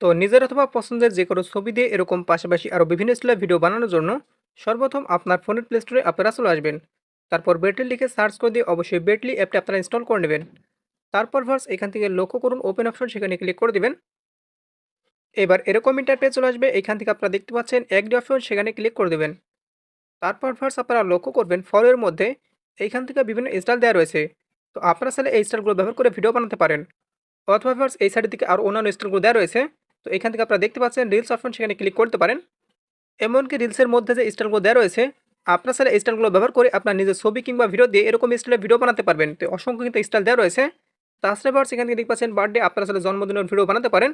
তো নিজের অথবা পছন্দের যে কোনো ছবি দিয়ে এরকম পাশাপাশি আরও বিভিন্ন স্টাইলের ভিডিও বানানোর জন্য সর্বপ্রথম আপনার ফোনের প্লে স্টোরে আপনারা চলে আসবেন। তারপর বেটলি লিখে সার্চ করে দিয়ে অবশ্যই বেটলি অ্যাপটা আপনারা ইনস্টল করে নেবেন। তারপর ভার্স এখান থেকে লক্ষ্য করুন ওপেন অপশন সেখানে ক্লিক করে দেবেন। এবার এরকম ইন্টারপেজ চলে আসবে, এখান থেকে আপনারা দেখতে পাচ্ছেন একডি অপশন সেখানে ক্লিক করে দেবেন। তারপর ভার্স আপনারা লক্ষ্য করবেন ফলোয়ের মধ্যে এইখান থেকে বিভিন্ন স্টাইল দেওয়া রয়েছে। তো আপনারা চাইলে এই স্টাইলগুলো ব্যবহার করে ভিডিও বানাতে পারেন। অথবা ভার্স এই সাইডের দিকে আরও অন্যান্য স্টাইলগুলো দেওয়া রয়েছে। তো এখান থেকে আপনারা দেখতে পাচ্ছেন রিলস অপশন সেখানে ক্লিক করতে পারেন। এমনকি রিলসের মধ্যে যে স্টাইলগুলো দেওয়া রয়েছে, আপনার সাথে স্টাইলগুলো ব্যবহার করে আপনার নিজের ছবি কিংবা ভিডিও দিয়ে এরকম স্টাইলের ভিডিও বানাতে পারবেন। তো অসংখ্য কিন্তু স্টাইল দেওয়া রয়েছে। তাছাড়া এবার সেখান থেকে দেখতে পাচ্ছেন বার্থডে আপনার সাথে জন্মদিনের ভিডিও বানাতে পারেন।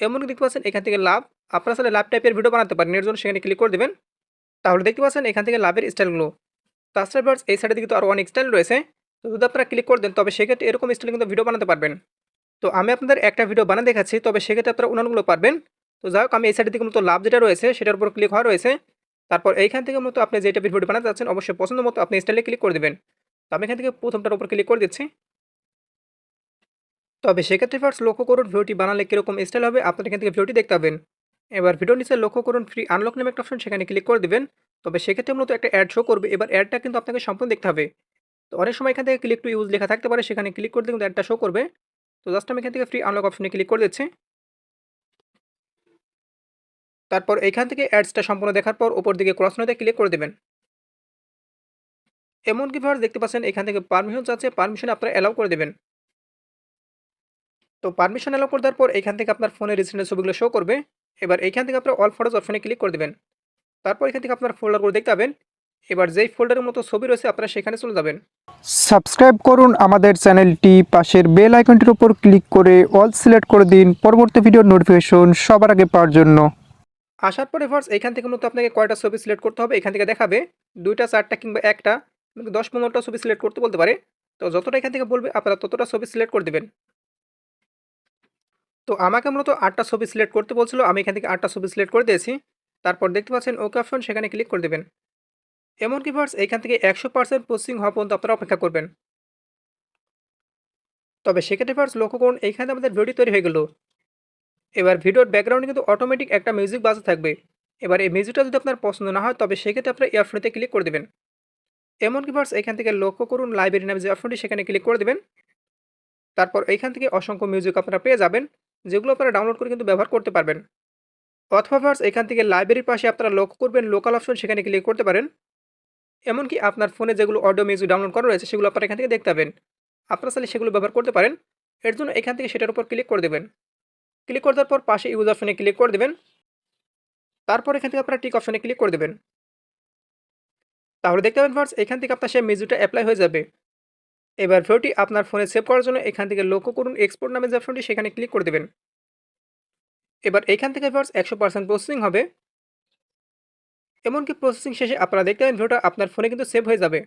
এমনকি দেখতে পাচ্ছেন এখান থেকে লাভ আপনার সাথে লাভ টাইপের ভিডিও বানাতে পারেন। এর জন্য সেখানে ক্লিক করে দেবেন। তাহলে দেখতে পাচ্ছেন এখান থেকে লাভের স্টাইলগুলো তাছাড়া এবার এই সাইডের দিকে তো আরও অনেক স্টাইল রয়েছে। তো যদি আপনারা ক্লিক করে দেন, তবে সেক্ষেত্রে এরকম স্টাইল কিন্তু ভিডিও বানাতে পারবেন। তো আমি আপনাদের একটা ভিডিও বানিয়ে দেখাচ্ছি, তবে সেক্ষেত্রে আপনারা অন্যান্যগুলো পারবেন। তো যাই হোক, আমি এই সাইডের দিকে মতো লাভ যেটা রয়েছে, সেটার উপর ক্লিক হওয়া রয়েছে। তারপর এইখান থেকে মূলত আপনি যেটা ভিডিও বানাতে যাচ্ছেন, অবশ্যই পছন্দ মতো আপনি স্টাইলে ক্লিক করে দেবেন। তো আমি এখান থেকে প্রথমটার উপর ক্লিক করে দিচ্ছি। তবে সেক্ষেত্রে ফার্স্ট লক্ষ্য করুন ভিডিওটি বানালে কীরকম স্টাইল হবে, আপনার এখান থেকে ভিডিওটি দেখতে পাবেন। এবার ভিডিও নিচে লক্ষ্য করুন ফ্রি আনলক নামে একটা অপশন সেখানে ক্লিক করে দেবেন। তবে সেক্ষেত্রে মূলত একটা অ্যাড শো করবে, এবার অ্যাডটা কিন্তু আপনাকে সম্পূর্ণ দেখতে হবে। তো অনেক সময় এখান থেকে ক্লিক টু ইউজ লেখা থাকতে পারে, সেখানে ক্লিক করতে কিন্তু অ্যাডটা শো করবে। তো জাস্ট আমি এখান থেকে ফ্রি আনলক অপশনে ক্লিক করে দিচ্ছি। তারপর এইখান থেকে অ্যাডসটা সম্পূর্ণ দেখার পর ওপর দিকে ক্রস নোতে ক্লিক করে দেবেন। এমনকি ভার দেখতে পাচ্ছেন? এখান থেকে পারমিশন চাচ্ছে পারমিশন আপনারা অ্যালাউ করে দেবেন। তো পারমিশন অ্যালাউ করে দেওয়ার পর এখান থেকে আপনার ফোনের রিসেন্টের ছবিগুলো শো করবে। এবার এইখান থেকে আপনার অল ফটোজ অপশনে ক্লিক করে দেবেন। তারপর এখান থেকে আপনার ফোল্ডারগুলো দেখতে পাবেন। এবার যেই ফোল্ডারের মতো ছবি রয়েছে আপনারা সেখানে চলে যাবেন। সাবস্ক্রাইব করুন আমাদের চ্যানেলটি পাশের বেল আইকনটির উপর ক্লিক করে অল সিলেক্ট করে দিন। পরবর্তী ভিডিওর নোটিফিকেশন সবার আগে পাওয়ার জন্য। আসার পরে ফার্স্ট এখান থেকে মতো আপনাকে কয়টা ছবি সিলেক্ট করতে হবে এখান থেকে দেখাবে। দুইটা চারটা কিংবা একটা দশ পনেরোটা ছবি সিলেক্ট করতে বলতে পারে। তো যতটা এখান থেকে বলবে আপনারা ততটা ছবি সিলেক্ট করে দেবেন। তো আমাকে মূলত আটটা ছবি সিলেক্ট করতে বলছিল আমি এখান থেকে আটটা ছবি সিলেক্ট করে দিয়েছি। তারপর দেখতে পাচ্ছেন ওকে অপশন সেখানে ক্লিক করে দেবেন। এমনকি ফার্স এখান থেকে একশো পার্সেন্ট প্রসেসিং হওয়া পর্যন্ত আপনারা অপেক্ষা করবেন। তবে সেক্ষেত্রে ফার্স লক্ষ্য করুন, এইখানে আমাদের ভিডিও তৈরি হয়ে গেল। এবার ভিডিওর ব্যাকগ্রাউন্ডে কিন্তু অটোমেটিক একটা মিউজিক বাজতে থাকবে। এবার এই মিউজিকটা যদি আপনার পছন্দ না হয়, তবে সেক্ষেত্রে আপনার এই ক্লিক করে দেবেন। এমনকি ফার্স এখান থেকে লক্ষ্য করুন লাইব্রেরি নামে যে অপশনটি সেখানে ক্লিক করে দেবেন। তারপর এইখান থেকে অসংখ্য মিউজিক আপনারা পেয়ে যাবেন, যেগুলো আপনারা ডাউনলোড করে কিন্তু ব্যবহার করতে পারবেন। অথবা ফার্স এখান থেকে লাইব্রেরির পাশে আপনারা লক্ষ্য করবেন লোকাল অপশন সেখানে ক্লিক করতে পারেন। এমনকি আপনার ফোনে যেগুলো অডিও মিউজিক ডাউনলোড করা রয়েছে, সেগুলো আপনারা এখান থেকে দেখতে পাবেন। আপনারা চাইলে সেগুলো ব্যবহার করতে পারেন। এর জন্য এখান থেকে সেটার উপর ক্লিক করে দেবেন। ক্লিক করে দেওয়ার পর পাশে ইউজ অপশনে ক্লিক করে দেবেন। তারপর এখান থেকে আপনারা টিক অপশনে ক্লিক করে দেবেন। তাহলে দেখতে পাবেন ফার্স এখান থেকে আপনার সেই মিউজিকটা অ্যাপ্লাই হয়ে যাবে। এবার ভিডিওটি আপনার ফোনে সেভ করার জন্য এখান থেকে লক্ষ্য করুন এক্সপোর্ট নামে যে অপশনটি সেখানে ক্লিক করে দেবেন। এবার এখান থেকে ফার্স একশো পার্সেন্ট প্রসেসিং হবে। এমনকি প্রসেসিং শেষে আপনারা দেখতে পাবেন ভিডিওটা আপনার ফোনে কিন্তু সেভ হয়ে যাবে।